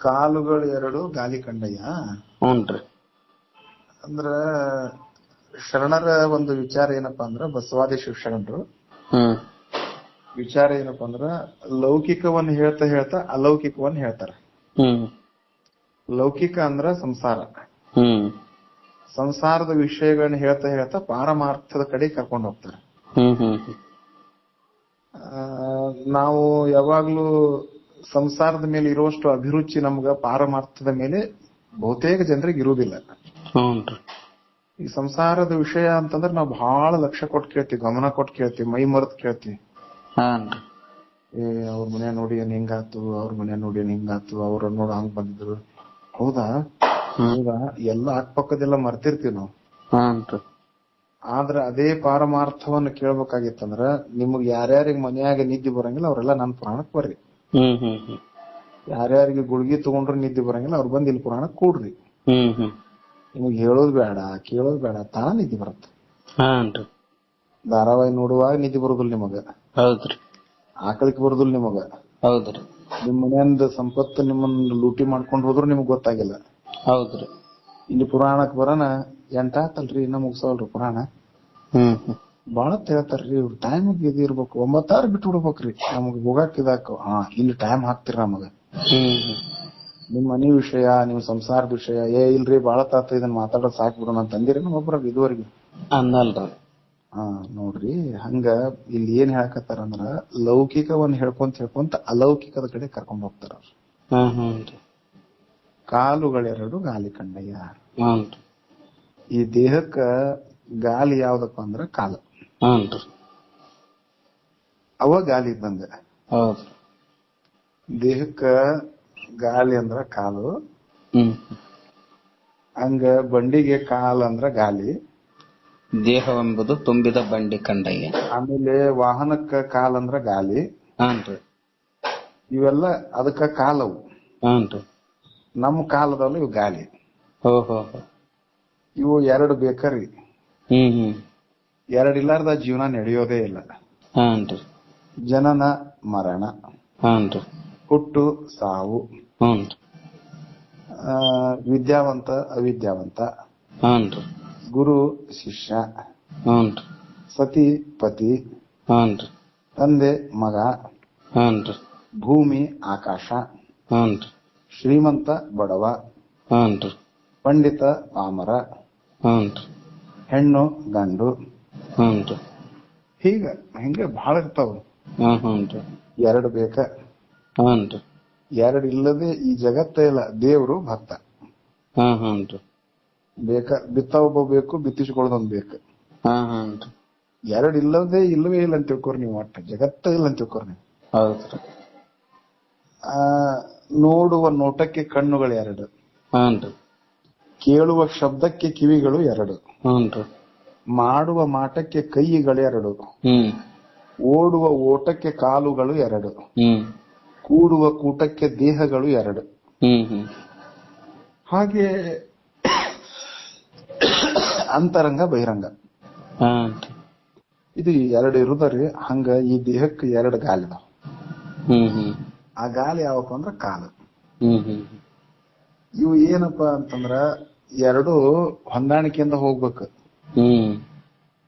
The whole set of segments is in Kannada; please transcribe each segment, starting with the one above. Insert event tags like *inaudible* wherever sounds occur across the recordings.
ಕಾಲುಗಳು ಎರಡು ಗಾಲಿ ಕಂಡಯ್ಯ. ಹ್ಞೂನ್ರಿ ಅಂದ್ರ ಶರಣರ ಒಂದು ವಿಚಾರ ಏನಪ್ಪಾ ಅಂದ್ರ ಬಸವಾದಿ ಶಿವಶರಣರು ಹ್ಮ್. ವಿಚಾರ ಏನಪ್ಪಾ ಅಂದ್ರ ಲೌಕಿಕವನ್ನ ಹೇಳ್ತಾ ಹೇಳ್ತಾ ಅಲೌಕಿಕವನ್ನ ಹೇಳ್ತಾರ. ಹ್ಮ್. ಲೌಕಿಕ ಅಂದ್ರ ಸಂಸಾರ. ಹ್ಮ್. ಸಂಸಾರದ ವಿಷಯಗಳನ್ನ ಹೇಳ್ತಾ ಹೇಳ್ತಾ ಪಾರಮಾರ್ಥದ ಕಡೆ ಕರ್ಕೊಂಡು ಹೋಗ್ತಾರೆ. ಹ್ಮ್ ನಾವು ಯಾವಾಗ್ಲೂ ಸಂಸಾರದ ಮೇಲೆ ಇರುವಷ್ಟು ಅಭಿರುಚಿ ನಮ್ಗ ಪಾರಮಾರ್ಥದ ಮೇಲೆ ಬಹುತೇಕ ಜನರಿಗೆ ಇರುವುದಿಲ್ಲ. ಈ ಸಂಸಾರದ ವಿಷಯ ಅಂತಂದ್ರೆ ನಾವು ಬಹಳ ಲಕ್ಷ ಕೊಟ್ಟು ಕೇಳ್ತೀವಿ ಗಮನ ಕೊಟ್ಟು ಕೇಳ್ತೀವಿ ಮೈ ಮರೆತು ಕೇಳ್ತೀವಿ. ಏ ಅವ್ರ ಮನೆ ನೋಡಿ ಏನ್ ಹಿಂಗಾತು ಅವ್ರ ಮನೆ ನೋಡಿ ಏನ್ ಹಿಂಗಾತು ಅವ್ರ ನೋಡ ಹಂಗ್ ಬಂದಿದ್ರು. ಹೌದಾ? ಹೌದಾ? ಎಲ್ಲ ಅಕ್ಕಪಕ್ಕದೆಲ್ಲ ಮರ್ತಿರ್ತೀವಿ ನಾವು. ಆದ್ರ ಅದೇ ಪಾರಮಾರ್ಥವನ್ನು ಕೇಳ್ಬೇಕಾಗಿತ್ತಂದ್ರ ನಿಮಗ್ ಯಾರ್ಯಾರಿಗೆ ಮನೆಯಾಗ ನಿದ್ದೆ ಬರಂಗಿಲ್ಲ ಅವ್ರೆಲ್ಲ ನನ್ ಪ್ರಾಣಕ್ ಬರ್ರಿ. ಯಾರ್ಯಾರಿಗೆ ಗುಳ್ಗಿ ತಗೊಂಡ್ರೆ ನಿದ್ದೆ ಬರಂಗಿಲ್ಲ ಅವ್ರು ಬಂದ್ ಇಲ್ಲಿ ಪುರಾಣ ಕೂಡ್ರಿ. ಹ್ಮ್ ಹ್ಮ್. ನಿಮಗ್ ಹೇಳೋದ್ ಬೇಡ ಕೇಳೋದ್ ಬೇಡ ತಾನ ನಿದ್ದೆ ಬರತ್ತ. ಧಾರಾವಾಹಿ ನೋಡುವಾಗ ನಿದ್ದೆ ಬರೋದಿಲ್ಲ ನಿಮಗ. ಹೌದ್ರಿ. ಆಕಳಿಕ್ ಬರೋದಿಲ್ಲ ನಿಮಗ. ಹೌದ್ರಿ. ನಿಮ್ ಮನೆಯಿಂದ ಸಂಪತ್ತು ನಿಮ್ಮನ್ನ ಲೂಟಿ ಮಾಡ್ಕೊಂಡ್ ಹೋದ್ರು ನಿಮಗ್ ಗೊತ್ತಾಗಿಲ್ಲ. ಹೌದ್ರಿ. ಇಲ್ಲಿ ಪುರಾಣಕ್ ಬರೋಣ ಎಂಟಾತಲ್ರಿ ಇನ್ನ ಮುಗ್ಸವಲ್ರಿ ಪುರಾಣ. ಹ್ಮ್ ಹ್ಮ್. ಬಾಳ ಹೇಳ್ತಾರ್ರಿ ಇವ್ರ ಟೈಮ್ ಇದು ಇರ್ಬೇಕು. ಒಂಬತ್ತಾರು ಬಿಟ್ಟು ಬಿಡ್ಬೇಕ್ರಿ ನಮಗ್ ಹೋಗಾಕ್ ಇದಾಕ ಹಾ ಇಲ್ಲಿ ಟೈಮ್ ಹಾಕ್ತಿರ ನಮಗ. ನಿಮ್ ಮನಿ ವಿಷಯ ನಿಮ್ ಸಂಸಾರ ವಿಷಯ ಏ ಇಲ್ರಿ ಬಾಳ ತಾತ ಇದನ್ನ ಮಾತಾಡೋದ್ ಸಾಕ್ ಬಿಡೋಣ ಅಂತ ಅಂದಿರಿ ಒಬ್ಬರ ಇದುವರೆಗೆ. ಅನ್ನಲ್ರಿ. ಹಾ ನೋಡ್ರಿ ಹಂಗ ಇಲ್ಲಿ ಏನ್ ಹೇಳಕತ್ತಾರಂದ್ರ ಲೌಕಿಕವನ್ನ ಹೇಳ್ಕೊಂತ ಹೇಳ್ಕೊಂತ ಅಲೌಕಿಕದ ಕಡೆ ಕರ್ಕೊಂಡ್ ಹೋಗ್ತಾರ ಅವ್ರು. ಕಾಲುಗಳೆರಡು ಗಾಲಿ ಕಂಡಯ್ಯ. ಈ ದೇಹಕ್ಕ ಗಾಲಿ ಯಾವ್ದಪ್ಪ ಅಂದ್ರ ಕಾಲ. ಹ್ಞೂನ್ರಿ ಅವ ಗಾಲಿ ಬಂದೆ. ಹೌದು. ದೇಹಕ್ಕ ಗಾಲಿ ಅಂದ್ರ ಕಾಲು. ಹ್ಮ್ ಹಂಗ ಬಂಡಿಗೆ ಕಾಲ್ ಅಂದ್ರ ಗಾಲಿ ದೇಹವೆಂಬುದು ತುಂಬಿದ ಬಂಡಿ ಕಂಡಯ್ಯ ಆಮೇಲೆ ವಾಹನಕ್ಕ ಕಾಲ್ ಅಂದ್ರ ಗಾಲಿ ಹಾನ್ರಿ ಇವೆಲ್ಲ ಅದಕ್ಕ ಕಾಲವು. ಹಾನ್ರಿ ನಮ್ಮ ಕಾಲದಲ್ಲ ಇವು ಗಾಲಿ ಹೋ ಹೋ ಹೋ. ಇವು ಎರಡು ಬೇಕರಿ. ಹ್ಮ್ ಹ್ಮ್ ಎರಡ್ ಇಲ್ಲಾರ್ದ ಜೀವನ ನಡೆಯೋದೇ ಇಲ್ಲ ಹಾನ್ರಿ ಜನನ ಮರಣ ಹಾನ್ರಿ ಹುಟ್ಟು ಸಾವು ಹ್ಞೂನ್ರಿ ಆ, ವಿದ್ಯಾವಂತ ಅವಿದ್ಯಾವಂತ ಹಾನ್ರಿ ಗುರು ಶಿಷ್ಯ ಹ್ಞೂನ್ರಿ ಸತಿ ಪತಿ ಹಾನ್ರಿ ತಂದೆ ಮಗ ಹಾನ್ರಿ ಭೂಮಿ ಆಕಾಶ ಹಾನ್ರಿ ಶ್ರೀಮಂತ ಬಡವ ಹಾನ್ರಿ ಪಂಡಿತ ಪಾಮರ ಹಾನ್ರಿ ಹೆಣ್ಣು ಗಂಡು ಹೀಗ ಹಿಂಗೆ ಬಹಳ ಇರ್ತಾವ. ಹ್ಮ್ ಎರಡು ಬೇಕ. ಎರಡು ಇಲ್ಲದೆ ಈ ಜಗತ್ತೇ ಇಲ್ಲ ದೇವರು ಭಕ್ತ. ಹ್ಮ್ ಹ್ಞೂನ್ರಿ ಬೇಕ ಬಿತ್ತ ಒಬ್ಬ ಬೇಕು ಬಿತ್ತಿಸಿಕೊಳ್ಳೋದೊಂದು ಬೇಕು. ಎರಡು ಇಲ್ಲದೆ ಇಲ್ಲವೇ ಇಲ್ಲ ಅಂತ ತಿಳ್ಕೊರಿ ನೀವು ಒಟ್ಟ ಜಗತ್ತ ಇಲ್ಲ ಅಂತ ತಿಳ್ಕೊರಿ ನೀವು. ಆ ನೋಡುವ ನೋಟಕ್ಕೆ ಕಣ್ಣುಗಳು ಎರಡು. ಕೇಳುವ ಶಬ್ದಕ್ಕೆ ಕಿವಿಗಳು ಎರಡು. ಹ್ಞೂನ್ರಿ ಮಾಡುವ ಮಾಟಕ್ಕೆ ಕೈಗಳು ಎರಡು. ಓಡುವ ಓಟಕ್ಕೆ ಕಾಲುಗಳು ಎರಡು. ಕೂಡುವ ಕೂಟಕ್ಕೆ ದೇಹಗಳು ಎರಡು. ಹಾಗೆ ಅಂತರಂಗ ಬಹಿರಂಗ. ಇದು ಎರಡು ಇರುದರಿ ಹಂಗ ಈ ದೇಹಕ್ಕೆ ಎರಡು ಹ್ಮ್ ಆ ಗಾಲಿ ಯಾವಪ್ಪ ಅಂದ್ರ ಕಾಲು. ಇವು ಏನಪ್ಪಾ ಅಂತಂದ್ರ ಎರಡು ಹೊಂದಾಣಿಕೆಯಿಂದ ಹೋಗ್ಬೇಕು.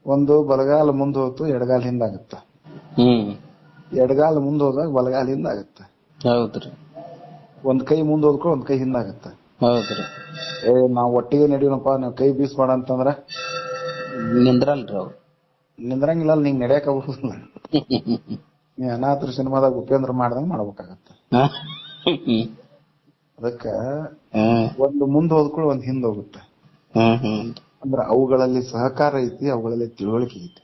ಒಂದು ಬಲಗಾಲ ಮುಂದ್ ಹೋತು ಎಡಗಾಲ ಹಿಂದಾಗತ್ತ ಹ್ಮ್. ಎಡಗಾಲ ಮುಂದ್ ಹೋದಾಗ ಬಲಗಾಲ ಹಿಂದಾಗತ್ತ ಹೌದ್ರಿ. ಒಂದ್ ಕೈ ಮುಂದ್ ಹೋದ್ಕೊ ಒಂದ್ ಕೈ ಹಿಂದಾಗತ್ತ ಹೌದ್ರಿ. ಏ ನಾವ್ ಒಟ್ಟಿಗೆ ನಡೀನಪ್ಪ ನೀವು ಕೈ ಬೀಸ್ಬೇಡ ಅಂತಂದ್ರ? ನಿಂದ್ರಲ್ರಿ ಅವ್ರು. ನಿಂದ್ರಂಗಿಲ್ಲ ಅಲ್ಲಿ ನಡೆಯಕ್ ಆಗುದಿಲ್ಲ. ನೀ ಅನಾಥರ ಸಿನಿಮಾದಾಗ ಉಪೇಂದ್ರ ಮಾಡ್ದಂಗ ಮಾಡ್ಬೇಕಾಗತ್ತ. ಅದಕ್ಕ ಒಂದು ಮುಂದ್ ಹೋದ್ಕೊಳ್ಳಿ ಒಂದ್ ಹಿಂದ್ ಹೋಗುತ್ತೆ. ಅಂದ್ರ ಅವುಗಳಲ್ಲಿ ಸಹಕಾರ ಐತಿ ಅವುಗಳಲ್ಲಿ ತಿಳುವಳಿಕೆ ಐತಿ.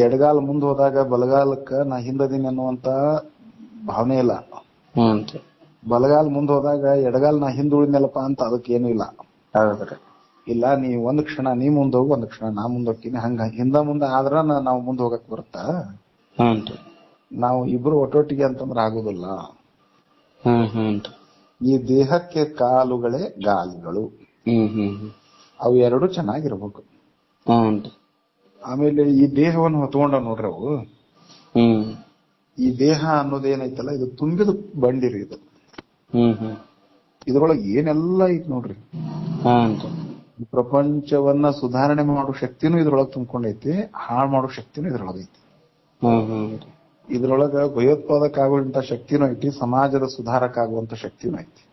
ಎಡಗಾಲ್ ಮುಂದ್ ಹೋದಾಗ ಬಲಗಾಲಕ್ಕ ನಾ ಹಿಂದದೀನಿ ಅನ್ನುವಂತ ಭಾವನೆ ಇಲ್ಲ. ಬಲಗಾಲ್ ಬಲಗಾಲ ಮುಂದ್ ಹೋದಾಗ ಎಡಗಾಲ ನಾ ಹಿಂದ ಉಳಿದ್ನಲ್ಲಪ್ಪ ಅಂತ ಅದಕ್ಕೇನು ಇಲ್ಲ. ಇಲ್ಲ ನೀ ಒಂದ್ ಕ್ಷಣ ನೀ ಮುಂದ್ ಹೋಗು ಒಂದ್ ಕ್ಷಣ ನಾ ಮುಂದ್ ಹೋಗ್ತೀನಿ. ಹಂಗ ಹಿಂದ ಮುಂದ ಆದ್ರ ನಾವು ಮುಂದ್ ಹೋಗಕ್ ಬರುತ್ತಾ. ನಾವು ಇಬ್ರು ಒಟ್ಟೊಟ್ಟಿಗೆ ಅಂತಂದ್ರ ಆಗುದಿಲ್ಲ. ಈ ದೇಹಕ್ಕೆ ಕಾಲುಗಳೇ ಗಾಲಿಗಳು. ಅವು ಎರಡು ಚೆನ್ನಾಗಿರ್ಬೇಕು. ಆಮೇಲೆ ಈ ದೇಹವನ್ನು ಹೊತ್ಕೊಂಡ ನೋಡ್ರಿ ಅವು. ಹ್ಮ್. ಈ ದೇಹ ಅನ್ನೋದೇನೈತಲ್ಲ ಇದು ತುಂಬಿದ ಬಂಡಿರಿ ಇದು. ಹ್ಮ್ ಹ್ಮ್. ಇದ್ರೊಳಗೆ ಏನೆಲ್ಲ ಐತಿ ನೋಡ್ರಿ. ಪ್ರಪಂಚವನ್ನ ಸುಧಾರಣೆ ಮಾಡೋ ಶಕ್ತಿನೂ ಇದ್ರೊಳಗೆ ತುಂಬಿಕೊಂಡೈತಿ ಹಾಳು ಮಾಡೋ ಶಕ್ತಿನೂ ಇದ್ರೊಳಗೆ ಐತಿ. ಇದ್ರೊಳಗ ಭಯೋತ್ಪಾದಕ ಆಗುವಂತ ಶಕ್ತಿನೂ ಐತಿ ಸಮಾಜದ ಸುಧಾರಕ ಆಗುವಂತ ಶಕ್ತಿನೂ ಐತಿ.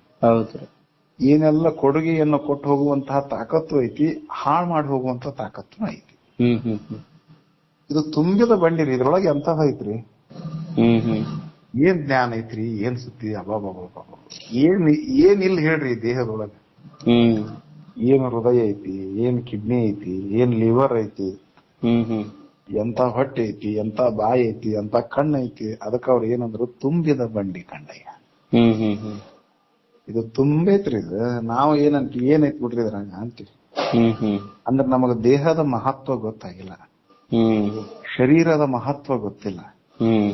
ಏನೆಲ್ಲ ಕೊಡುಗೆಯನ್ನು ಕೊಟ್ಟು ಹೋಗುವಂತಹ ತಾಕತ್ತು ಐತಿ ಹಾಳು ಮಾಡಿ ಹೋಗುವಂತಹ ತಾಕತ್ತು ಐತಿ. ಇದು ತುಂಬಿದ ಬಂಡಿರಿ ಇದ್ರೊಳಗೆ ಎಂತಹ ಐತ್ರಿ? ಏನ್ ಜ್ಞಾನ ಐತ್ರಿ? ಏನ್ ಸುದ್ದಿ? ಅಬಾಬಾ ಏನ್ ಏನ್ ಇಲ್ಲಿ ಹೇಳ್ರಿ ದೇಹದೊಳಗೆ? ಏನ್ ಹೃದಯ ಐತಿ? ಏನ್ ಕಿಡ್ನಿ ಐತಿ? ಏನ್ ಲಿವರ್ ಐತಿ? ಎಂತ ಹೊಟ್ಟೆ ಐತಿ? ಎಂತ ಬಾಯಿ ಐತಿ? ಎಂತ ಕಣ್ಣು ಐತಿ? ಅದಕ್ಕ ಅವ್ರು ಏನಂದ್ರು ತುಂಬಿದ ಬಂಡಿ ಕಂಡಯ್ಯ. ಹ್ಮ್ ಹ್ಮ್ ಹ್ಮ್. ಇದು ತುಂಬೈತ್ರಿ ಇದು. ನಾವು ಏನಂತ ಏನೈತ್ ಬಿಡ್ರಿ ಇದ್ರಾಗ ಅಂತೀವಿ. ಅಂದ್ರ ನಮಗ ದೇಹದ ಮಹತ್ವ ಗೊತ್ತಾಗಿಲ್ಲ. ಶರೀರದ ಮಹತ್ವ ಗೊತ್ತಿಲ್ಲ. ಹ್ಮ್.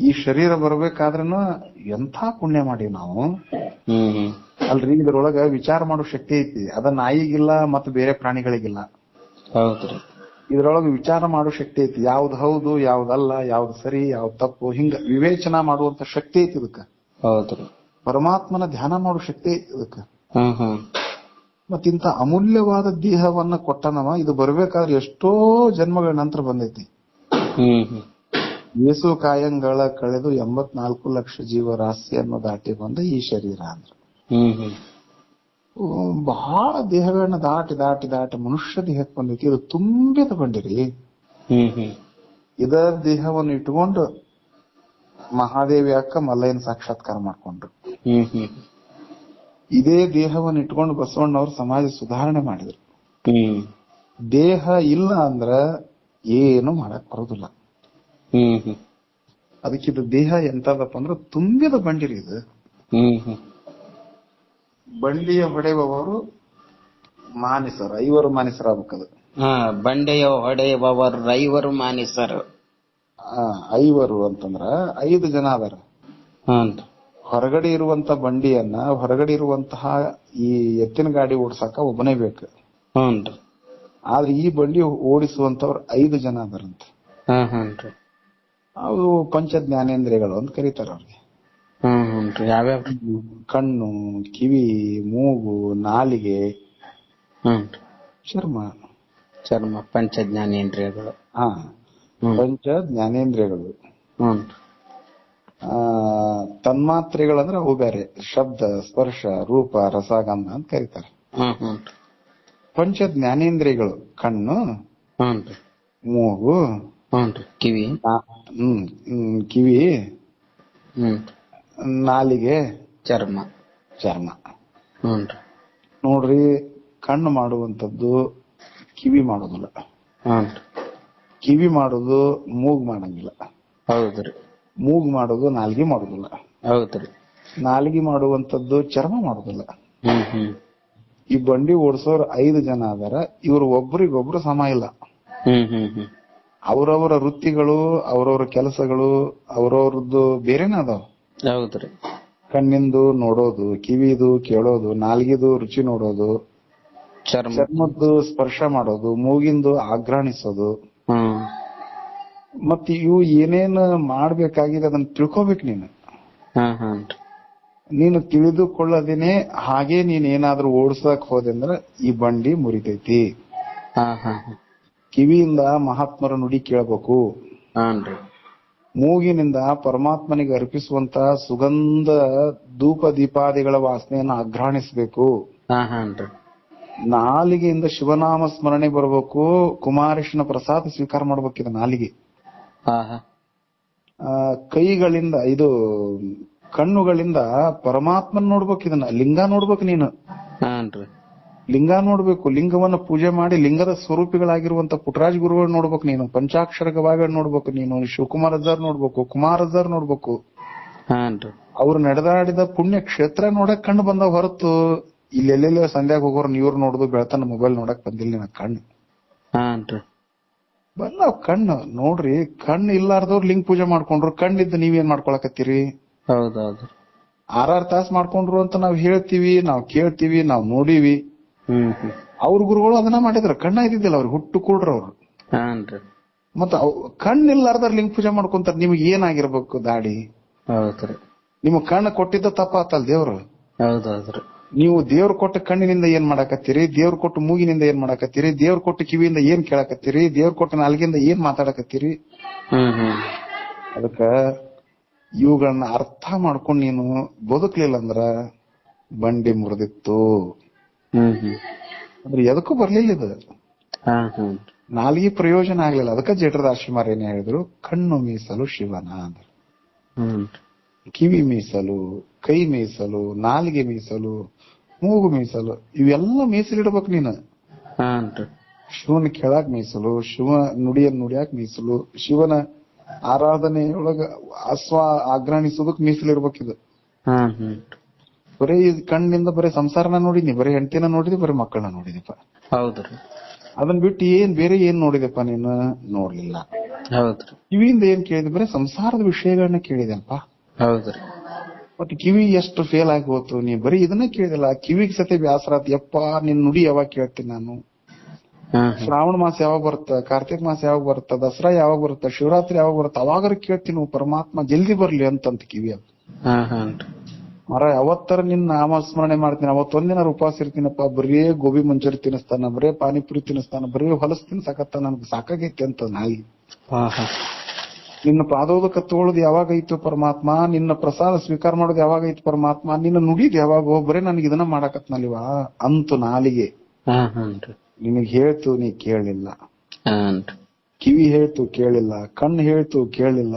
ಈ ಶರೀರ ಬರ್ಬೇಕಾದ್ರನು ಎಂಥ ಪುಣ್ಯ ಮಾಡಿ ನಾವು. ಅಲ್ರಿ ಇದ್ರೊಳಗ ವಿಚಾರ ಮಾಡೋ ಶಕ್ತಿ ಐತಿ. ಅದ ನಾಯಿಗಿಲ್ಲ ಮತ್ತ ಬೇರೆ ಪ್ರಾಣಿಗಳಿಗಿಲ್ಲ. ಇದ್ರೊಳಗ ವಿಚಾರ ಮಾಡೋ ಶಕ್ತಿ ಐತಿ. ಯಾವ್ದು ಹೌದು ಯಾವ್ದಲ್ಲ ಯಾವ್ದು ಸರಿ ಯಾವ್ದು ತಪ್ಪು ಹಿಂಗ ವಿವೇಚನಾ ಮಾಡುವಂತ ಶಕ್ತಿ ಐತಿ ಇದಕ್ಕ. ಹೌದ್ರಿ. ಪರಮಾತ್ಮನ ಧ್ಯಾನ ಮಾಡೋ ಶಕ್ತಿ ಇದಕ್ಕೆ. ಮತ್ತಿಂತ ಅಮೂಲ್ಯವಾದ ದೇಹವನ್ನ ಕೊಟ್ಟನವ ಇದು ಬರ್ಬೇಕಾದ್ರೆ ಎಷ್ಟೋ ಜನ್ಮಗಳ ನಂತರ ಬಂದೈತಿ. ಯೇಸು ಕಾಯಂಗಳ ಕಳೆದು ಎಂಬತ್ನಾಲ್ಕು ಲಕ್ಷ ಜೀವ ರಾಶಿಯನ್ನು ದಾಟಿ ಬಂದ ಈ ಶರೀರ ಅಂದ್ರೆ. ಬಹಳ ದೇಹಗಳನ್ನ ದಾಟಿ ದಾಟಿ ದಾಟಿ ಮನುಷ್ಯ ದೇಹಕ್ಕೆ ಬಂದೈತಿ. ಇದು ತುಂಬಿದ ಬಂಡಿರಿ. ಇದರ ದೇಹವನ್ನು ಇಟ್ಕೊಂಡು ಮಹಾದೇವಿ ಅಕ್ಕ ಮಲ್ಲಯ್ಯನ ಸಾಕ್ಷಾತ್ಕಾರ ಮಾಡ್ಕೊಂಡ್ರು. ಇದೇ ದೇಹವನ್ನು ಇಟ್ಕೊಂಡು ಬಸವಣ್ಣವ್ರು ಸಮಾಜ ಸುಧಾರಣೆ ಮಾಡಿದ್ರು. ಹ್ಮ್. ದೇಹ ಇಲ್ಲ ಅಂದ್ರ ಏನು ಮಾಡಕ್ ಬರೋದಿಲ್ಲ. ಅದಕ್ಕೆ ಇದು ದೇಹ ಎಂತದಪ್ಪ ಅಂದ್ರ ತುಂಬಿದ ಬಂಡಿರಿ ಇದು. ಬಂಡಿಯ ಹೊಡೆಯುವವರು ಮಾನಿಸರು ಐವರು ಮಾನಿಸರಾಗಬೇಕದು. ಬಂಡೆಯ ಹೊಡೆಯುವವರು ಐವರು ಮಾನಿಸರು. ಐವರು ಅಂತಂದ್ರ ಐದು ಜನ ಅದಾರ. ಹೊರಗಡೆ ಇರುವಂತ ಬಂಡಿಯನ್ನ ಹೊರಗಡೆ ಇರುವಂತಹ ಈ ಎತ್ತಿನ ಗಾಡಿ ಓಡ್ಸಾಕ ಒಬ್ಬನೇ ಬೇಕು. ಹ್ಞೂನ್ರಿ ಆದ್ರೆ ಈ ಬಂಡಿ ಓಡಿಸುವಂತವ್ರು ಐದು ಜನ ಅದಾರಂತ. ಹಾ ಅವು ಪಂಚ ಜ್ಞಾನೇಂದ್ರಿಯಗಳು ಅಂತ ಕರೀತಾರ ಅವ್ರಿಗೆ. ಹ್ಮ್ ಹ್ಞೂನ್ರಿ ಯಾವ್ಯಾವ ಕಣ್ಣು ಕಿವಿ ಮೂಗು ನಾಲಿಗೆ. ಹ್ಞೂನ್ರಿ ಚರ್ಮ. ಚರ್ಮ ಪಂಚ ಜ್ಞಾನೇಂದ್ರಿಯಗಳು ಹಾ ಪಂಚ ಜ್ಞಾನೇಂದ್ರಿಯಗಳು ಹ್ಞೂನ್ರಿ ತನ್ಮಾತ್ರೆಗಳಂದ್ರೆ ಅವು ಬೇರೆ. ಶಬ್ದ ಸ್ಪರ್ಶ ರೂಪ ರಸಗಂಧ ಅಂತ ಕರೀತಾರೆ. ಪಂಚ ಜ್ಞಾನೇಂದ್ರಿಯಗಳು ಕಣ್ಣು ಮೂಗು ಕಿವಿ. ಕಿವಿ ನಾಲಿಗೆ ಚರ್ಮ. ಚರ್ಮ. ನೋಡ್ರಿ ಕಣ್ಣು ಮಾಡುವಂತದ್ದು ಕಿವಿ ಮಾಡೋದಿಲ್ಲ. ಕಿವಿ ಮಾಡೋದು ಮೂಗ್ ಮಾಡಂಗಿಲ್ಲ. ಹೌದ್ರಿ ಮೂಗ್ ಮಾಡೋದು ನಾಲ್ಗಿ ಮಾಡೋದಿಲ್ಲ. ಹೌದ್ರಿ ನಾಲ್ಗಿ ಮಾಡುವಂತದ್ದು ಚರ್ಮ ಮಾಡೋದಿಲ್ಲ. ಹ್ಮ್ ಹ್ಮ್. ಈ ಬಂಡಿ ಓಡಿಸೋರ್ ಐದು ಜನ ಅದಾರ ಇವ್ರು ಒಬ್ರಿಗೊಬ್ರು ಸಮ ಇಲ್ಲ. ಹ್ಮ್ ಹ್ಮ್ ಹ್ಮ್. ಅವ್ರವ್ರ ವೃತ್ತಿಗಳು ಅವ್ರವ್ರ ಕೆಲಸಗಳು ಅವ್ರವ್ರದ್ದು ಬೇರೆನೇ ಅದಾವ. ಹೌದ್ರಿ ಕಣ್ಣಿಂದು ನೋಡೋದು ಕಿವಿದು ಕೇಳೋದು ನಾಲ್ಗಿದು ರುಚಿ ನೋಡೋದು ಚರ್ಮ. ಚರ್ಮದ್ದು ಸ್ಪರ್ಶ ಮಾಡೋದು ಮೂಗಿಂದು ಆಘ್ರಾಣಿಸೋದು. ಹ್ಮ್. ಮತ್ ಇವು ಏನೇನ್ ಮಾಡ್ಬೇಕಾಗಿದೆ ಅದನ್ನ ತಿಳ್ಕೊಬೇಕು ನೀನು. ನೀನು ತಿಳಿದುಕೊಳ್ಳದೇನೆ ಹಾಗೆ ನೀನ್ ಏನಾದ್ರೂ ಓಡ್ಸಕ್ ಹೋದೆ ಅಂದ್ರ ಈ ಬಂಡಿ ಮುರಿತೈತಿ. ಕಿವಿಯಿಂದ ಮಹಾತ್ಮರ ನುಡಿ ಕೇಳಬೇಕು. ಮೂಗಿನಿಂದ ಪರಮಾತ್ಮನಿಗೆ ಅರ್ಪಿಸುವಂತ ಸುಗಂಧ ಧೂಪ ದೀಪಾದಿಗಳ ವಾಸನೆಯನ್ನು ಹಾನ್ರಿ ನಾಲಿಗೆಯಿಂದ ಶಿವನಾಮ ಸ್ಮರಣೆ ಬರಬೇಕು. ಕುಮಾರೇಶನ ಪ್ರಸಾದ ಸ್ವೀಕಾರ ಮಾಡ್ಬೇಕಿದ ನಾಲಿಗೆ. ಕೈಗಳಿಂದ ಇದು ಕಣ್ಣುಗಳಿಂದ ಪರಮಾತ್ಮನ್ ನೋಡ್ಬೇಕು ಇದನ್ನ. ಲಿಂಗ ನೋಡ್ಬೇಕು ನೀನು. ಲಿಂಗ ನೋಡ್ಬೇಕು. ಲಿಂಗವನ್ನ ಪೂಜೆ ಮಾಡಿ ಲಿಂಗದ ಸ್ವರೂಪಿಗಳಾಗಿರುವಂತ ಪುಟ್ಟರಾಜ್ ಗುರುಗಳು ನೋಡ್ಬೇಕು ನೀನು. ಪಂಚಾಕ್ಷರ ಗವಾಗಳು ನೋಡ್ಬೇಕು ನೀನು. ಶಿವಕುಮಾರ್ ಅಜ್ಜಾರ್ ನೋಡ್ಬೇಕು. ಕುಮಾರ್ ಅಜ್ಜಾರ್ ನೋಡ್ಬೇಕು ಅವ್ರು ನಡೆದಾಡಿದ ಪುಣ್ಯ ಕ್ಷೇತ್ರ ನೋಡಕ್ ಕಣ್ಣು ಬಂದ ಹೊರತು ಇಲ್ಲೆಲ್ಲೆಲ್ಲ ಸಂಧ್ಯಾಗ ಹೋಗೋರ್ ನೀವ್ರು ನೋಡುದು ಬೆಳತನ ಮೊಬೈಲ್ ನೋಡಕ್ ಬಂದಿಲ್ಲ ನಿನ್ನ ಕಣ್ಣು. ಬಂದಾವ್ ಕಣ್ಣು ನೋಡ್ರಿ ಕಣ್ಣು ಇಲ್ಲಾರ್ದವ್ರು ಲಿಂಗ ಪೂಜೆ ಮಾಡ್ಕೊಂಡ್ರು ಕಣ್ಣಿದ್ದು ನೀವೇನ್ ಮಾಡ್ಕೊಳಕತ್ತೀರಿ? ಹೌದೌದು. ಆರ್ ತಾಸ್ ಮಾಡ್ಕೊಂಡ್ರು ಅಂತ ನಾವ್ ಹೇಳ್ತೀವಿ ನಾವ್ ಕೇಳ್ತೀವಿ ನಾವ್ ನೋಡಿವಿ. ಅವ್ರ ಗುರುಗಳು ಅದನ್ನ ಮಾಡಿದ್ರ ಕಣ್ಣ ಇದ್ದಿದ್ದಿಲ್ಲ ಅವ್ರಿಗೆ ಹುಟ್ಟು ಕೂಡ್ರ ಅವ್ರು. ಮತ್ತ ಕಣ್ಣಿಲ್ಲಾರ್ದಾರ ಲಿಂಗ ಪೂಜೆ ಮಾಡ್ಕೊಂತಾರ ನಿಮ್ಗೆ ಏನಾಗಿರ್ಬೇಕು ದಾಡಿ? ಹೌದ್ರಿ. ನಿಮ್ಮ ಕಣ್ಣು ಕೊಟ್ಟಿದ್ದ ತಪ್ಪಾತಲ್ ದೇವ್ರು? ಹೌದೌದ್ರಿ. ನೀವು ದೇವ್ರ ಕೊಟ್ಟ ಕಣ್ಣಿನಿಂದ ಏನ್ ಮಾಡಾಕತ್ತೀರಿ? ದೇವ್ರ ಕೊಟ್ಟ ಮೂಗಿನಿಂದ ಏನ್ ಮಾಡಾಕತ್ತೀರಿ? ದೇವ್ರ ಕೊಟ್ಟ ಕಿವಿಯಿಂದ ಏನ್ ಕೇಳಾಕತ್ತೀರಿ? ದೇವ್ರ ಕೊಟ್ಟ ನಾಲ್ಗಿಂದ ಏನ್ ಮಾತಾಡಕತ್ತೀರಿ? ಅದಕ್ಕ ಇವುಗಳನ್ನ ಅರ್ಥ ಮಾಡ್ಕೊಂಡು ನೀನು ಬದುಕ್ಲಿಲ್ಲ ಅಂದ್ರ ಬಂಡಿ ಮುರಿದಿತ್ತು. ಅಂದ್ರೆ ಎದಕ್ಕೂ ಬರ್ಲಿಲ್ಲ ಇದು. ನಾಲ್ಗಿ ಪ್ರಯೋಜನ ಆಗ್ಲಿಲ್ಲ. ಅದಕ್ಕ ಜಠರದಾಶಿಮಾರ್ ಏನ್ ಹೇಳಿದ್ರು? ಕಣ್ಣು ಮೀಸಲು ಶಿವನ ಅಂದ್ರು. ಕಿವಿ ಮೀಸಲು ಕೈ ಮೀಸಲು ನಾಲಿಗೆ ಮೀಸಲು ಮೂಗು ಮೀಸಲು. ಇವೆಲ್ಲ ಮೀಸಲಿಡ್ಬೇಕು ನೀನು. ಶಿವನ ಕೇಳಾಕ್ ಮೀಸಲು ಶಿವ ನುಡಿಯನ್ ನುಡಿಯಾಕ್ ಮೀಸಲು ಶಿವನ ಆರಾಧನೆಯೊಳಗ ಅಸ್ವ ಆಗ್ರಾಣಿಸೋದಕ್ ಮೀಸಲಿರ್ಬೇಕಿದು ಬರೀ ಕಣ್ಣಿಂದ ಬರೀ ಸಂಸಾರನ ನೋಡಿದ್ನಿ ಬರೀ ಹೆಂಡತಿನ ನೋಡಿದಿ ಬರೀ ಮಕ್ಕಳನ್ನ ನೋಡಿದಿಪ್ಪ ಹೌದ್ರಿ. ಅದನ್ನ ಬಿಟ್ಟು ಏನ್ ಬೇರೆ ಏನ್ ನೋಡಿದಪ್ಪ ನೀನು? ನೋಡ್ಲಿಲ್ಲ. ಹೌದ್ರಿ. ಇವಿಂದ ಏನ್ ಕೇಳಿದೆ? ಬರೀ ಸಂಸಾರದ ವಿಷಯಗಳನ್ನ ಕೇಳಿದೆಪ್ಪ ಹೌದ್ರಿ. ಬಟ್ ಕಿವಿ ಎಷ್ಟು ಫೇಲ್ ಆಗಿ ಹೋತು ನೀ ಬರೀ ಇದನ್ನ ಕೇಳಿದಿಲ್ಲ ಕಿವಿಗೆ ಸತಿ ಬ್ಯಾಸರಾತ್ ಯಪ್ಪ ನಿನ್ ನುಡಿ ಯಾವಾಗ ಕೇಳ್ತೀನಿ ನಾನು? ಶ್ರಾವಣ ಮಾಸ ಯಾವಾಗ ಬರುತ್ತ ಕಾರ್ತಿಕ್ ಮಾಸ ಯಾವಾಗ ಬರುತ್ತ ದಸರಾ ಯಾವಾಗ ಬರುತ್ತ ಶಿವರಾತ್ರಿ ಯಾವಾಗ ಬರುತ್ತ ಅವಾಗಾರ ಕೇಳ್ತೀನಿ ಪರಮಾತ್ಮ ಜಲ್ದಿ ಬರ್ಲಿ ಅಂತಂತ ಕಿವಿ ಅದು. ಮರ ಯಾವತ್ತರ ನಿನ್ ನಾಮಸ್ಮರಣೆ ಮಾಡ್ತೀನಿ ಅವತ್ತೊಂದಿನ ಉಪವಾಸ ಇರ್ತೀನಪ್ಪ ಬರೀ ಗೋಬಿ ಮಂಚೂರಿ ತಿನ್ನಿಸ್ತಾನ ಬರೀ ಪಾನಿಪುರಿ ತಿನ್ನಿಸ್ತಾನ ಬರೀ ಹೊಲಸ್ ತಿನ್ಸಕತ್ತ ನನ್ಗೆ ಸಾಕಾಗೈತಿ ಅಂತ ನಾಯಿ. ನಿನ್ನ ಪಾದೋದಕ ಯಾವಾಗ ಯಾವಾಗೈತು ಪರಮಾತ್ಮ ನಿನ್ನ ಪ್ರಸಾದ ಸ್ವೀಕಾರ ಮಾಡೋದು ಯಾವಾಗೈತು ಪರಮಾತ್ಮ ನಿನ್ನ ನುಡಿದ್ ಯಾವಾಗ ಬರೇ ನನಗೆ ಇದನ್ನ ಮಾಡಕತ್ನಲ್ವಾ ಅಂತು ನಾಲಿಗೆ. ನಿನಗ್ ಹೇಳ್ತು ನೀ ಕೇಳಿಲ್ಲ. ಕಿವಿ ಹೇಳ್ತು ಕೇಳಿಲ್ಲ. ಕಣ್ಣು ಹೇಳ್ತು ಕೇಳಿಲ್ಲ.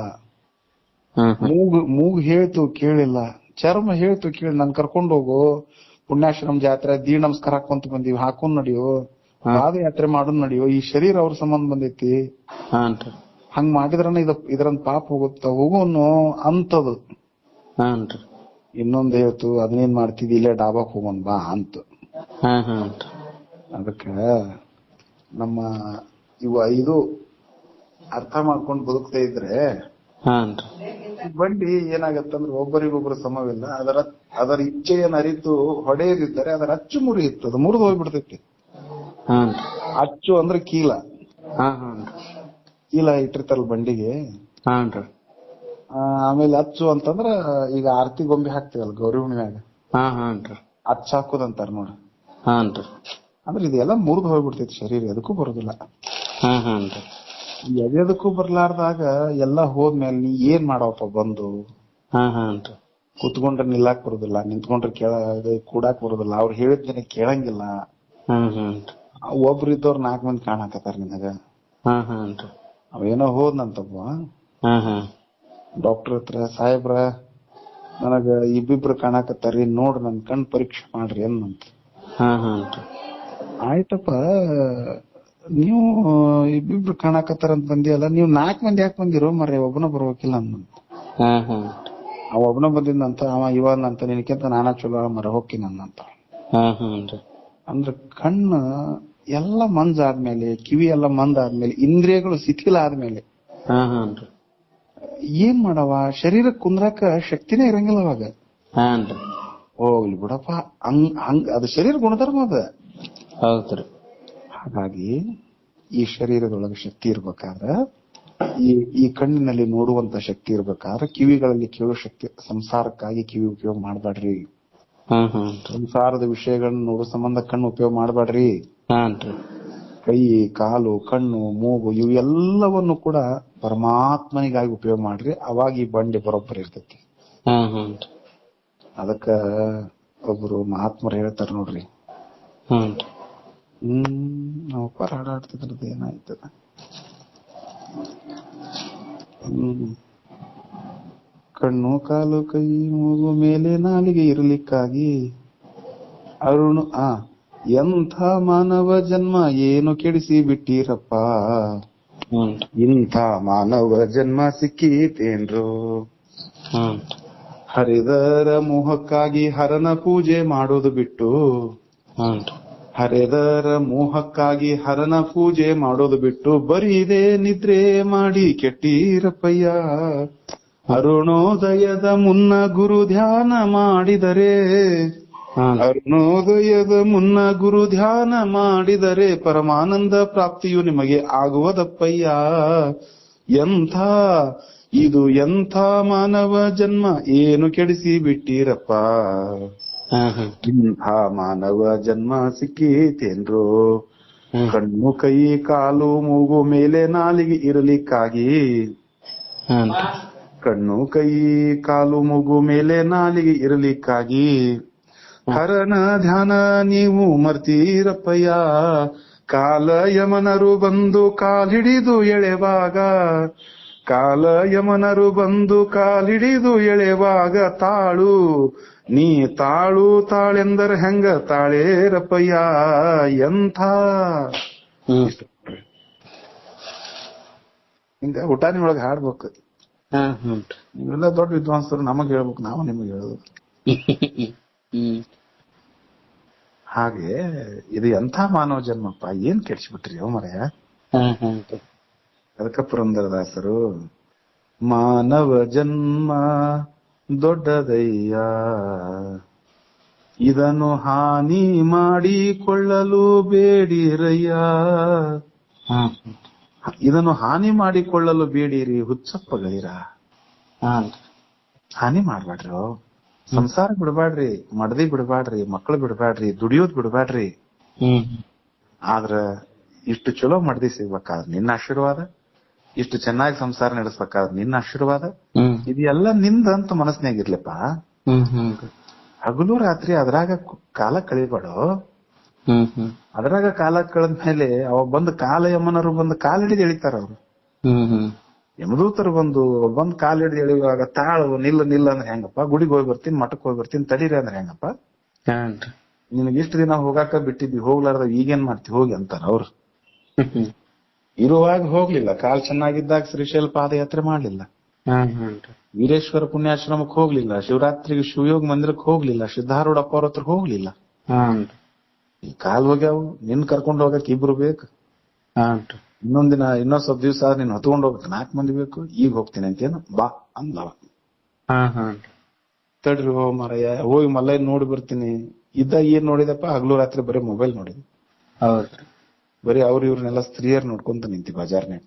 ಮೂಗು ಮೂಗು ಹೇಳ್ತು ಕೇಳಿಲ್ಲ. ಚರ್ಮ ಹೇಳ್ತು ಕೇಳಿ ನನ್ ಕರ್ಕೊಂಡು ಹೋಗು. ಪುಣ್ಯಾಶ್ರಮ ಜಾತ್ರೆ ದೀ ನಮಸ್ಕಾರ ಹಾಕೊಂತ ಬಂದಿವಿ ಹಾಕೊಂಡ್ ನಡಿಯೋ. ಪಾದಯಾತ್ರೆ ಮಾಡೋದ್ ನಡಿಯೋ. ಈ ಶರೀರ ಅವ್ರ ಸಂಬಂಧ ಬಂದೈತಿ. ಹಂಗ್ ಮಾಡಿದ್ರನ ಇದ ಇದ್ರಂದ್ ಪಾಪ ಹೋಗುತ್ತ ಹೋಗೋನು ಅಂತದು. ಹಾನ್ರಿ ಇನ್ನೊಂದ್ ಹೇಳ್ತು ಅದನ್ನೇನ್ ಮಾಡ್ತಿದ್ದಿ ಇಲ್ಲೇ ಡಾಬಾಕ್ ಹೋಗೋಣ ಬಾ ಅಂತ. ಹಾ ಅದಕ್ಕ ನಮ್ಮ ಇವ ಇದು ಅರ್ಥ ಮಾಡ್ಕೊಂಡ್ ಬದುಕ್ತಾ ಇದ್ರೆ ಹಾನ್ರಿ ಬಂಡಿ ಏನಾಗತ್ತಂದ್ರೆ ಒಬ್ಬರಿಗೊಬ್ರು ಸಮವಿಲ್ಲ ಅದರ ಅದರ ಇಚ್ಛೆಯನ್ನು ಅರಿತು ಹೊಡೆಯದಿದ್ದರೆ ಅದರ ಅಚ್ಚು ಮುರಿಯುತ್ತೆ ಅದು ಮುರಿದು ಹೋಗ್ಬಿಡ್ತೈತಿ. ಹಾನ್ರಿ ಅಚ್ಚು ಅಂದ್ರೆ ಕೀಲ. ಹಾ ಹಾನ್ರಿ ಕೀಲ ಇಟ್ಟಿರ್ತಾರಲ್ಲ ಬಂಡಿಗೆ? ಹಾನ್ರಿ ಆಮೇಲೆ ಹಚ್ಚು ಅಂತಂದ್ರ ಈಗ ಆರ್ತಿ ಗೊಂಬೆ ಹಾಕ್ತಿವಲ್ಲ ಗೌರಿ ಹುಣ್ಣಿಮ್ಯಾಗ ಹಾ ಹಾನ್ರಿ ಅಚ್ಚ ಹಾಕೋದಂತಾರ ನೋಡ. ಹಾನ್ರಿ ಅಂದ್ರೆ ಇದೆಲ್ಲ ಮುರಿದು ಹೋಗ್ಬಿಡ್ತೈತಿ ಶರೀರ ಎದಕ್ಕೂ ಬರೋದಿಲ್ಲ. ಹಾ ಹಾನ್ರಿ ಎದೆದಕ್ಕೂ ಬರ್ಲಾರ್ದಾಗ ಎಲ್ಲ ಹೋದ್ಮೇಲೆ ನೀ ಏನ್ ಮಾಡವಪ್ಪ ಬಂದು? ಹಾ ಹಾನ್ರಿ ಕುತ್ಕೊಂಡ್ರೆ ನಿಲ್ಲಾಕ್ ಬರೋದಿಲ್ಲ ನಿಂತ್ಕೊಂಡ್ರೆ ಕೇಳ ಕೂಡಾಕ್ ಬರೋದಿಲ್ಲ. ಅವ್ರು ಹೇಳಿದ ಜನ ಕೇಳಂಗಿಲ್ಲ. ಹಾ ಹಾನ್ರಿ ಒಬ್ರು ಇದ್ದವ್ರು ನಾಲ್ಕು ಮಂದಿ ಕಾಣಾಕತ್ತಾರ ನಿನಗ. ಹಾ ಹಾನ್ರಿ ಅವೇನೋ ಹೋದ್ನಂತಪ್ಪ. ಡಾಕ್ಟರ್ ಹತ್ರ ಸಾಹೇಬ್ರ ನನಗ ಇಬ್ಬಿಬ್ರು ಕಾಣಕತ್ತಾರಿ ನೋಡ್ರಿ ನನ್ ಕಣ್ ಪರೀಕ್ಷೆ ಮಾಡ್ರಿ ಅನ್ನಂತ. ಆಯ್ತಪ್ಪ ನೀವು ಇಬ್ಬಿಬ್ರು ಕಾಣಕತ್ತಾರ ಅಂತ ಬಂದಿಯಲ್ಲ ನೀವು ನಾಲ್ಕ್ ಮಂದಿ ಯಾಕೆ ಬಂದಿರೋ? ಮರ್ರೆ ಒಬ್ಬನ ಬರ್ಬೇಕಿಲ್ಲ ಅನ್ನಂತ. ಅವ ಒಬ್ಬನ ಬಂದಿದ್ನಂತ ಅವ ಇವನಂತ ನಿನಕಿಂತ ನಾನಾ ಚಲೋ ಮರ ಹೋಗ್ತೀನಿ ಅನ್ನಂತ. ಕಣ್ಣ ಅಂದ್ರೆ ಕಣ್ಣು ಎಲ್ಲ ಮಂಜಾದ್ಮೇಲೆ ಕಿವಿ ಎಲ್ಲ ಮಂದಾದ್ಮೇಲೆ ಇಂದ್ರಿಯಗಳು ಶಿಥಿಲ ಆದ್ಮೇಲೆ. ಏನ್ ಮಾಡವ? ಶರೀರ ಕುಂದ್ರಾಕ ಶಕ್ತಿನೇ ಇರಂಗಿಲ್ಲ ಅವಾಗ. ಹೋಗ್ಲಿ ಬಿಡಪ್ಪ ಹಂಗ್ ಹಂಗ್ ಅದು ಶರೀರ ಗುಣಧರ್ಮ ಅದ. ಹೌದ್ರಿ ಹಾಗಾಗಿ ಈ ಶರೀರದೊಳಗೆ ಶಕ್ತಿ ಇರ್ಬೇಕಾದ್ರ ಈ ಈ ಕಣ್ಣಿನಲ್ಲಿ ನೋಡುವಂತ ಶಕ್ತಿ ಇರ್ಬೇಕಾದ್ರೆ ಕಿವಿಗಳಲ್ಲಿ ಕೇಳೋ ಶಕ್ತಿ ಸಂಸಾರಕ್ಕಾಗಿ ಕಿವಿ ಉಪಯೋಗ ಮಾಡಬೇಡ್ರಿ ಸಂಸಾರದ ವಿಷಯಗಳನ್ನ ನೋಡೋ ಸಂಬಂಧ ಕಣ್ಣು ಉಪಯೋಗ ಮಾಡಬೇಡ್ರಿ ಹಾನ್ರಿ ಕೈ ಕಾಲು ಕಣ್ಣು ಮೂಗು ಇವೆಲ್ಲವನ್ನು ಕೂಡ ಪರಮಾತ್ಮನಿಗಾಗಿ ಉಪಯೋಗ ಮಾಡ್ರಿ. ಅವಾಗ ಈ ಬಂಡಿ ಬರೋಬ್ಬರಿ ಇರ್ತೈತಿ. ಅದಕ್ಕ ಒಬ್ರು ಮಹಾತ್ಮರು ಹೇಳ್ತಾರ ನೋಡ್ರಿ. ಹ್ಮ್ ನಾವು ಪರ ಹಾಡಾಡ್ತಿದ್ರದ್ದು ಏನಾಯ್ತದ? ಹ್ಮ್. ಕಣ್ಣು ಕಾಲು ಕೈ ಮೂಗು ಮೇಲೆ ನಾಲಿಗೆ ಇರಲಿಕ್ಕಾಗಿ ಅರುಣು ಆ ಎಂಥ ಮಾನವ ಜನ್ಮ ಏನು ಕೆಡಿಸಿ ಬಿಟ್ಟಿರಪ್ಪ? ಇಂಥ ಮಾನವ ಜನ್ಮ ಸಿಕ್ಕೀತೇನ್ರು? ಹರಿದರ ಮೋಹಕ್ಕಾಗಿ ಹರನ ಪೂಜೆ ಮಾಡೋದು ಬಿಟ್ಟು ಹರೆದರ ಮೋಹಕ್ಕಾಗಿ ಹರನ ಪೂಜೆ ಮಾಡೋದು ಬಿಟ್ಟು ಬರೀದೆ ನಿದ್ರೆ ಮಾಡಿ ಕೆಟ್ಟೀರಪ್ಪಯ್ಯ. ಅರುಣೋದಯದ ಮುನ್ನ ಗುರು ಧ್ಯಾನ ಮಾಡಿದರೆ ಅರುಣೋದಯದ ಮುನ್ನ ಗುರು ಧ್ಯಾನ ಮಾಡಿದರೆ ಪರಮಾನಂದ ಪ್ರಾಪ್ತಿಯು ನಿಮಗೆ ಆಗುವುದಪ್ಪಯ್ಯ. ಎಂಥ ಇದು ಎಂಥ ಮಾನವ ಜನ್ಮ ಏನು ಕೆಡಿಸಿ ಬಿಟ್ಟಿರಪ್ಪ. ಇಂಥ ಮಾನವ ಜನ್ಮ ಸಿಕ್ಕೀತೇನ್ರೋ? ಕಣ್ಣು ಕೈ ಕಾಲು ಮೂಗು ಮೇಲೆ ನಾಲಿಗೆ ಇರಲಿಕ್ಕಾಗಿ? ಕಣ್ಣು ಕೈ ಕಾಲು ಮೂಗು ಮೇಲೆ ನಾಲಿಗೆ ಇರಲಿಕ್ಕಾಗಿ? ಹರನ ಧ್ಯಾನ ನೀವು ಮರ್ತೀರಪ್ಪಯ್ಯ. ಕಾಲ ಯಮನರು ಬಂದು ಕಾಲಿಡಿದು ಎಳೆವಾಗ. ಕಾಲ ಯಮನರು ಬಂದು ಕಾಲಿಡಿದು ಎಳೆವಾಗ ತಾಳು. ನೀ ತಾಳು ತಾಳೆಂದರ ಹೆಂಗ ತಾಳೇರಪ್ಪಯ್ಯ? ಎಂಥ? ಹಿಂಗ ಊಟಾನಿ ಒಳಗೆ ಹಾಡ್ಬೇಕು. ಹ್ಮ್ ಹ್ಮ್. ನೀವೆಲ್ಲ ದೊಡ್ಡ ವಿದ್ವಾಂಸರು ನಮಗ್ ಹೇಳ್ಬೇಕು ನಾವು ನಿಮಗೆ ಹೇಳೋದು. *laughs* ಹಾಗೆ ಇದು ಎಂಥ ಮಾನವ ಜನ್ಮಪ್ಪ? ಏನ್ ಕೆಡ್ಸ್ಬಿಟ್ರಿ ಮರೆಯ ಅದಕ್ಕ ಪುರಂದರದಾಸರು ಮಾನವ ಜನ್ಮ ದೊಡ್ಡದಯ್ಯ. ಇದನ್ನು ಹಾನಿ ಮಾಡಿಕೊಳ್ಳಲು ಬೇಡಿರಯ್ಯ. ಇದನ್ನು ಹಾನಿ ಮಾಡಿಕೊಳ್ಳಲು ಬೇಡಿರಿ ಹುಚ್ಚಪ್ಪಗಳಿರ ಹಾನಿ ಮಾಡ್ಬೇಡ್ರಿ? ಸಂಸಾರ ಬಿಡಬ್ಯಾಡ್ರಿ ಮಡದಿ ಬಿಡಬ್ಯಾಡ್ರಿ ಮಕ್ಕಳು ಬಿಡಬ್ಯಾಡ್ರಿ ದುಡಿಯೋದ್ ಬಿಡಬ್ಯಾಡ್ರಿ. ಆದ್ರ ಇಷ್ಟು ಚಲೋ ಮಡದಿ ಸಿಗ್ಬೇಕಾದ್ರೆ ನಿನ್ನ ಆಶೀರ್ವಾದ ಇಷ್ಟು ಚೆನ್ನಾಗಿ ಸಂಸಾರ ನಡೆಸ್ಬೇಕಾದ್ರೆ ನಿನ್ನ ಆಶೀರ್ವಾದ. ಇದೆಲ್ಲ ನಿಂದ ಅಂತ ಮನಸ್ನಾಗಿರ್ಲಪ್ಪ ಹ್ಮ್ ಹ್ಮ್. ಹಗಲು ರಾತ್ರಿ ಅದ್ರಾಗ ಕಾಲ ಕಳಿಬಾಡು. ಅದ್ರಾಗ ಕಾಲ ಕಳೆದ್ಮೇಲೆ ಅವ ಬಂದ್ ಕಾಲ ಯಮನರು ಬಂದು ಕಾಲ ಹಿಡಿದು ಎಳಿತಾರ ಅವ್ರು. ಯಮದೂತರು ಬಂದು ಬಂದ್ ಕಾಲ್ ಹಿಡಿದು ಎಳಿಯುವಾಗ ತಾಳು ನಿಲ್ಲ ನಿಲ್ಲ ಅಂದ್ರೆ ಹೆಂಗಪ್ಪ? ಗುಡಿಗೆ ಹೋಗಿ ಬರ್ತೀನಿ ಮಠಕ್ಕೆ ಹೋಗಿ ಬರ್ತೀನಿ ತಡೀರಿ ಅಂದ್ರೆ ಹೆಂಗಪ್ಪ? ನಿನಗೆ ಇಷ್ಟು ದಿನ ಹೋಗಾಕ ಬಿಟ್ಟಿದ್ವಿ ಹೋಗ್ಲಾರ್ದ ಈಗೇನ್ ಮಾಡ್ತಿ? ಹೋಗಿ ಅಂತಾರ ಅವ್ರು. ಇರುವಾಗ ಹೋಗ್ಲಿಲ್ಲ. ಕಾಲ್ ಚೆನ್ನಾಗಿದ್ದಾಗ ಶ್ರೀಶೈಲ ಪಾದಯಾತ್ರೆ ಮಾಡ್ಲಿಲ್ಲ. ವೀರೇಶ್ವರ ಪುಣ್ಯಾಶ್ರಮಕ್ಕೆ ಹೋಗ್ಲಿಲ್ಲ. ಶಿವರಾತ್ರಿಗೆ ಶಿವಯೋಗ ಮಂದಿರಕ್ಕೆ ಹೋಗ್ಲಿಲ್ಲ. ಸಿದ್ಧಾರೂಢ ಅಪ್ಪ ಅವ್ರ ಹತ್ರ ಹೋಗ್ಲಿಲ್ಲ ಕಾಲ್ ಹೋಗ್ಯಾವು. ನಿನ್ ಕರ್ಕೊಂಡ್ ಹೋಗಕ್ ಇಬ್ರು ಬೇಕು. ಹಾನ್ರಿ ಇನ್ನೊಂದ್ ಸ್ವಲ್ಪ ದಿವಸ ನೀನ್ ಹೊತ್ಕೊಂಡ್ ಹೋಗ್ಬೇಕು. ನಾಲ್ಕು ಮಂದಿ ಬೇಕು ಈಗ ಹೋಗ್ತೀನಿ ಅಂತೇನು ಬಾ ಅಂದವ ತಡ್ರಿ ಹೋ ಮಾರಯ್ಯ ಹೋಗಿ ಮಲ್ಲೈ ನೋಡಿ ಬರ್ತೀನಿ. ಇದ್ದ ಏನ್ ನೋಡಿದಪ್ಪ? ಹಗಲು ರಾತ್ರಿ ಬರೀ ಮೊಬೈಲ್ ನೋಡಿದ್ವಿ ಬರೀ ಅವ್ರ ಇವ್ರನ್ನೆಲ್ಲ ಸ್ತ್ರೀಯರ್ ನೋಡ್ಕೊಂತ ನಿಂತಿ ಬಜಾರ್ನ್ಯಾಗ.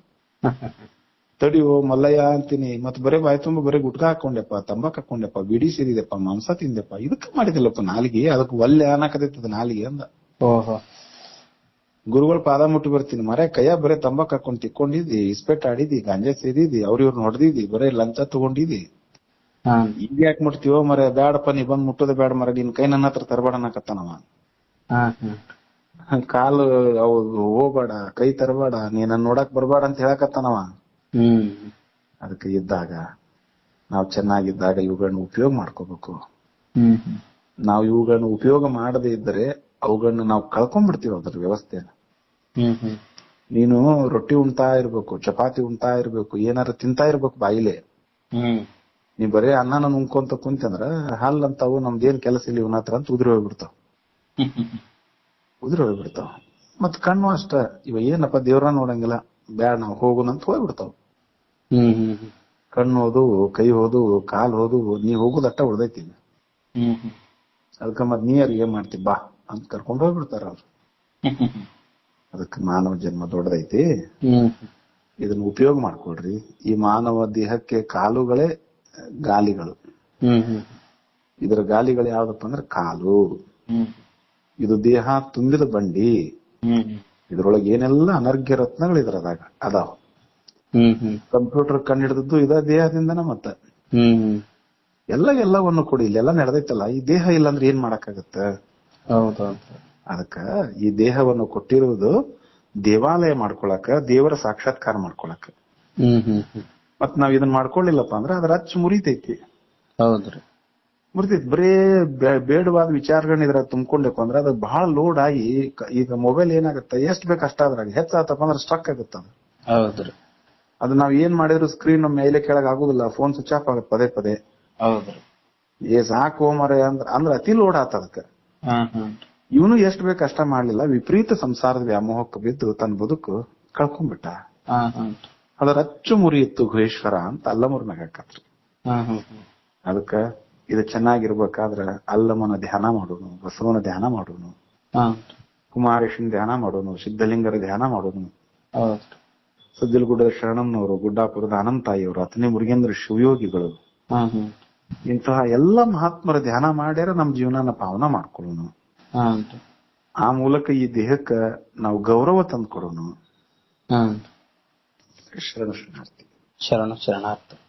ತಡಿ ಓ ಮಲ್ಲಯ್ಯ ಅಂತೀನಿ. ಮತ್ ಬರೇ ಬಾಯ್ ತುಂಬ ಬರೀ ಗುಟ್ಕಾ ಹಾಕೊಂಡೆಪ್ಪ ತಂಬಾಕ್ ಹಾಕೊಂಡೆಪ್ಪ ಬಿಡಿ ಸೇರಿದೆಪ್ಪ ಮಾಂಸ ತಿಂದೆಪ್ಪ ಇದಕ್ಕ ಮಾಡಿದಿಲ್ಲಪ್ಪ ನಾಲಿಗೆ. ಅದಕ್ಕೆ ಒಲ್ಲೆ ಅನ್ನಕತೈತದ ನಾಲಿಗೆ ಅಂದ. ಓಹೋ. ಗುರುಗಳ ಪಾದ ಮುಟ್ಟಿ ಬರ್ತೀನಿ. ಮರೆ ಕೈಯ ಬರೇ ತಂಬಾಕ್ ಹಾಕೊಂಡ್ ತಿಕ್ಕೊಂಡಿದ್ದಿ ಇಸ್ಪೆಟ್ ಆಡಿದಿ ಗಾಂಜಾ ಸೇದಿದಿ ಅವ್ರ ಇವ್ರನ್ನ ಹೊಡೆದಿದ್ದಿ ಬರೇ ಲಂಚ ತಗೊಂಡಿದಿ ಈಗ ಯಾಕೆ ಮುಟ್ತೀವೋ ಮರೆ ಬ್ಯಾಡಪ್ಪ ನೀ ಬಂದ್ ಮುಟ್ಟೋದ ಬ್ಯಾಡ ಮರ ನಿನ್ ಕೈ ನನ್ನ ಹತ್ರ ತರಬೇಡ ಅನ್ನಕತ್ತಾನವ ಕಾಲು ಅವು ಹೋಗ್ಬೇಡ ಕೈ ತರಬೇಡ ನೀ ನನ್ ನೋಡಕ್ ಬರ್ಬೇಡ ಅಂತ ಹೇಳಕತ್ತಾನವ ಅದಕ್ಕೆ ಇದ್ದಾಗ ನಾವು ಚೆನ್ನಾಗಿದ್ದಾಗ ಇವುಗಳನ್ನ ಉಪಯೋಗ ಮಾಡ್ಕೋಬೇಕು. ನಾವು ಇವುಗಳನ್ನ ಉಪಯೋಗ ಮಾಡದೇ ಇದ್ದರೆ ಅವುಗಳನ್ನ ನಾವು ಕಳ್ಕೊಂಡ್ಬಿಡ್ತೀವಿ ಅದ್ರ ವ್ಯವಸ್ಥೆನ. ನೀನು ರೊಟ್ಟಿ ಉಣ್ತಾ ಇರ್ಬೇಕು ಚಪಾತಿ ಉಣ್ತಾ ಇರ್ಬೇಕು ಏನಾರ ತಿಂತಾ ಇರ್ಬೇಕು ಬಾಯಿಲೆ. ಹ್ಮ್. ನೀ ಬರೇ ಅನ್ನನ ನುಂಗ್ಕೊಂತ ಕುಂತಂದ್ರ ಹಲ್ ಅಂತಾವು ನಮ್ದೇನ್ ಕೆಲಸ ಇಲ್ಲ ಇವನ ಹತ್ರ ಅಂತ ಉದುರಿ ಹೋಗ್ಬಿಡ್ತಾವ. *laughs* ಉದುರಿ ಹೋಗ್ಬಿಡ್ತಾವ. ಮತ್ ಕಣ್ಣು ಅಷ್ಟ ಇವ ಏನಪ್ಪ ದೇವ್ರ ನೋಡಂಗಿಲ್ಲ ಬ್ಯಾಡ ನಾವ್ ಹೋಗುಣ ಅಂತ ಹೋಗ್ಬಿಡ್ತಾವ. ಕಣ್ಣು ಹೋದು ಕೈ ಹೋದು ಕಾಲ್ ಹೋದು ನೀ ಹೋಗುದಟ್ಟ ಉಳ್ದೈತಿ ಅದಕ್ಕ ಮತ್ ನೀ ಅವ್ರಿಗೆ ಏನ್ ಮಾಡ್ತಿ ಬಾ ಅಂತ ಕರ್ಕೊಂಡ್ ಹೋಗ್ಬಿಡ್ತಾರ ಅವ್ರು. *laughs* ಅದಕ್ಕೆ ಮಾನವ ಜನ್ಮ ದೊಡ್ಡದೈತಿ. ಇದನ್ನ ಉಪಯೋಗ ಮಾಡ್ಕೊಳ್ರಿ. ಈ ಮಾನವ ದೇಹಕ್ಕೆ ಕಾಲುಗಳೇ ಗಾಲಿಗಳು. ಇದರ ಗಾಲಿಗಳು ಯಾವ್ದಪ್ಪ ಅಂದ್ರೆ ಕಾಲು. ಇದು ದೇಹ ತುಂಬಿದ ಬಂಡಿ. ಇದ್ರೊಳಗೆ ಏನೆಲ್ಲ ಅನರ್ಘ್ಯ ರತ್ನಗಳು ಇದ್ರದಾಗ ಅದಾವ. ಕಂಪ್ಯೂಟರ್ ಕಂಡಿಡಿದದ್ದು ಇದ ದೇಹದಿಂದನ ಮತ್ತ. ಎಲ್ಲ ಎಲ್ಲವನ್ನು ಕೊಡಿ ಇಲ್ಲೆಲ್ಲ ನಡೆದೈತಲ್ಲ ಈ ದೇಹ ಇಲ್ಲ ಅಂದ್ರೆ ಏನ್ ಮಾಡಕ್ಕಾಗತ್ತ? ಅದಕ್ಕ ಈ ದೇಹವನ್ನು ಕೊಟ್ಟಿರುವುದು ದೇವಾಲಯ ಮಾಡ್ಕೊಳಕ ದೇವರ ಸಾಕ್ಷಾತ್ಕಾರ ಮಾಡ್ಕೊಳಕ. ಮತ್ ನಾವ್ ಇದನ್ನ ಮಾಡ್ಕೊಳ್ಳಿಲ್ಲಪ್ಪ ಅಂದ್ರ ಅದ್ರ ಹಚ್ಚ ಮುರಿತೈತಿ. ಹೌದ್ರಿ. ಮುರಿತೈತಿ. ಬರೇ ಬೇಡವಾದ ವಿಚಾರಗಳನ್ನ ಇದ್ರಾಗ ತುಂಬಿಕೊಂಡಪ್ಪ ಅಂದ್ರೆ ಅದ್ ಬಹಳ ಲೋಡ್ ಆಗಿ ಈಗ ಮೊಬೈಲ್ ಏನಾಗುತ್ತೆ ಎಷ್ಟ್ ಬೇಕು ಅಷ್ಟ ಅದ್ರಾಗ ಹೆಚ್ಚಾತಪ್ಪ ಅಂದ್ರೆ ಸ್ಟ್ರಕ್ ಆಗುತ್ತೆ ಅದು. ಹೌದ್ರಿ. ಅದು ನಾವ್ ಏನ್ ಮಾಡಿದ್ರು ಸ್ಕ್ರೀನ್ ಮೇಲೆ ಕೆಳಗ್ ಆಗುದಿಲ್ಲ ಫೋನ್ ಸ್ವಿಚ್ ಆಫ್ ಆಗುತ್ತೆ ಪದೇ ಪದೇ. ಹೌದ್ರಿ. ಏ ಸಾಕು ಮರೆ ಅಂದ್ರ ಅಂದ್ರ ಅತಿ ಲೋಡ್ ಆತ ಅದಕ್ಕ. ಇವನು ಎಷ್ಟು ಬೇಕು ಅಷ್ಟ ಮಾಡ್ಲಿಲ್ಲ. ವಿಪರೀತ ಸಂಸಾರದ ವ್ಯಾಮೋಹಕ್ಕೆ ಬಿದ್ದು ತನ್ನ ಬದುಕು ಕಳ್ಕೊಂಡ್ಬಿಟ್ಟ. ಅದರ ಅಚ್ಚು ಮುರಿಯಿತ್ತು ಗುಹೇಶ್ವರ ಅಂತ ಹ್ಮ್ ಹ್ಮ್ ಅದಕ್ಕ ಇದು ಚೆನ್ನಾಗಿರ್ಬೇಕಾದ್ರ ಅಲ್ಲಮನ ಧ್ಯಾನ ಮಾಡೋನು ಬಸವನ ಧ್ಯಾನ ಮಾಡೋನು ಕುಮಾರೇಶ್ವನ ಕುಮಾರೇಶನ್ ಧ್ಯಾನ ಮಾಡೋನು ಸಿದ್ಧಲಿಂಗರ ಧ್ಯಾನ ಮಾಡೋನು. ಹೌದ್ರಿ ಸಜ್ಜಲಗುಡ್ಡದ ಶರಣಮ್ನವರು ಗುಡ್ಡಾಪುರದ ಅನಂತ ತಾಯಿಯವರು ಅತನೇ ಮುರುಗೇಂದ್ರ ಶಿವಯೋಗಿಗಳು. ಇಂತಹ ಎಲ್ಲ ಮಹಾತ್ಮರ ಧ್ಯಾನ ಮಾಡ್ಯಾರ ನಮ್ ಜೀವನನ ಪಾವನ ಮಾಡ್ಕೊಳ್ಳೋಣ ಹಾನ್ರಿ ಆ ಮೂಲಕ ಈ ದೇಹಕ್ಕ ನಾವು ಗೌರವ ತಂದು ಕೊಡೋಣ ಶರಣ ಶರಣಾರ್ಥಿ. ಶರಣ ಶರಣಾರ್ಥಿ.